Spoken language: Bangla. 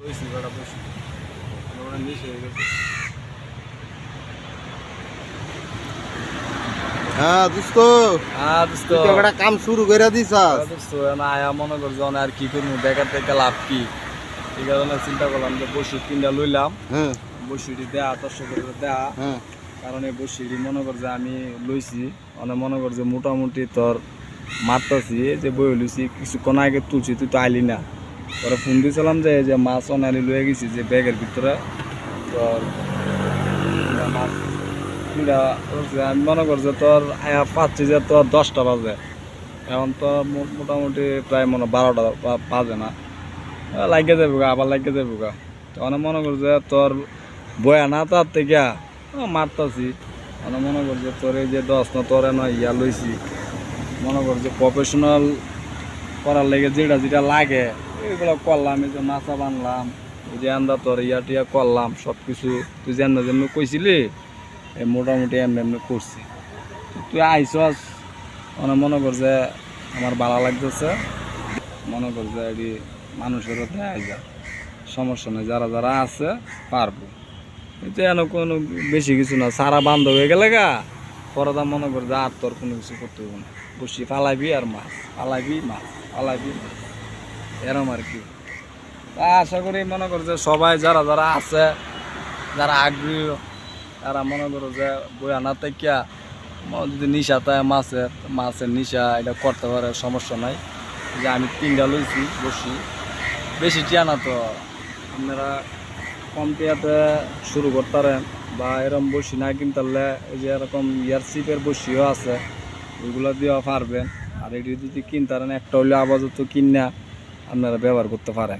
বসি বেড়া বসি ওরা নিচে হয়ে গেছে। হ্যাঁ দোস্ত। হ্যাঁ দোস্ত। একটা কাম শুরু করে দিছাস। দোস্ত। না আয়া মনে করছ আর কি করব বেকার থেকে লাভ কি? এই কারণে চিন্তা করলাম যে বসি তিনটা লইলাম। হ্যাঁ। বসিটি দেয়া দর্শক করে দেয়া। হ্যাঁ। কারণ এই বসিটি মনে কর যে আমি লইছি মানে মনে কর যে মোটামুটি তোর মারতাছি যে বই লইছি কিছুক্ষণ আগে তুলছি তুই তো আইলি না। পরে ফোন দিয়েছিলাম যে যে মাছ অনারি লয়ে গেছি যে ব্যাগের ভিতরে। তোর মাছ আমি মনে কর যে তোর পাচ্ছি যে তোর দশটা বাজে। এখন তো মোটামুটি প্রায় মনে বারোটা বাজে না। লাগিয়ে যাব গা, আবার লাগিয়ে যাব গা। তখন মনে করছে তোর বয়া না তার থেকে মারতাছি। মানে মনে করছে তোর এই যে দশ না, তোর নয় ইয়া লইছি। মনে করছে প্রফেশনাল করার লেগে যেটা যেটা লাগে এগুলো করলাম, এই যে মাছা বানলাম, এই যে আন্দা তোর ইয়া টিয়া করলাম সব কিছু তুই যেন যেন কইছিলি মোটামুটি এমনি এমনি করছি। তুই আইসস মানে মনে কর যে আমার ভালো লাগতেছে, মনে কর যে এটি মানুষেরও দেয় যা। সমস্যা নেই, যারা যারা আছে, পারব। এটা এন কোনো বেশি কিছু না, সারা বান্ধ হয়ে গেলে গা, পরে তা মনে কর যে আর তোর কোনো কিছু করতে হবে না। বসি ফালাইবি আর মাছ ফালাইবি মাছ ফালাইবি মাছ। এরম আর কি। আশা করি মনে করো যে সবাই যারা যারা আছে, যারা আগ্রহী, তারা মনে করো যে বই আনা থেকে যদি নিশা তাই মাছের মাছের নিশা এটা করতে পারে, সমস্যা নাই। যে আমি তিনটা লইছি, বসি। বেশি টিয়া না তো। আপনারা কম টিয়াতে শুরু করতে পারেন। বা এরকম বসি না কিনতারলে এই যে এরকম ইয়ার সিপের বসিও আছে, ওইগুলো দিয়েও পারবেন। আর এটি যদি কিনতে কিনতারেন একটা হলে আপাতত কিনা। আপনারা ব্যবহার করতে পারেন।